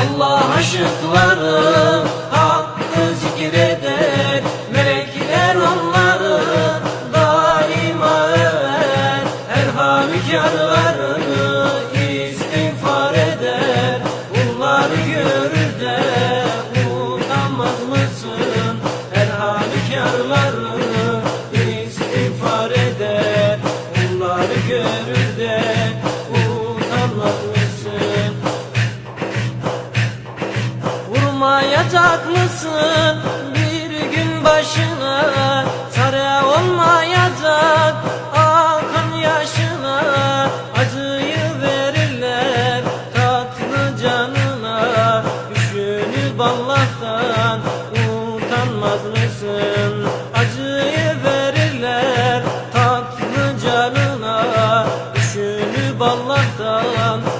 Allah aşıkları hakkı zikreder Melekler onları daima över. Her halükarlarını istiğfar eder Bunları görür de utanmaz mısın? Her halükarlarını istiğfar eder Bunları görür de olmayacak mısın? Bir gün başına çare olmayacak. Akan yaşına acıyı verirler. Tatlı canına düşünüp Allah'tan. Utanmaz mısın? Acıyı verirler. Tatlı canına düşünüp Allah'tan.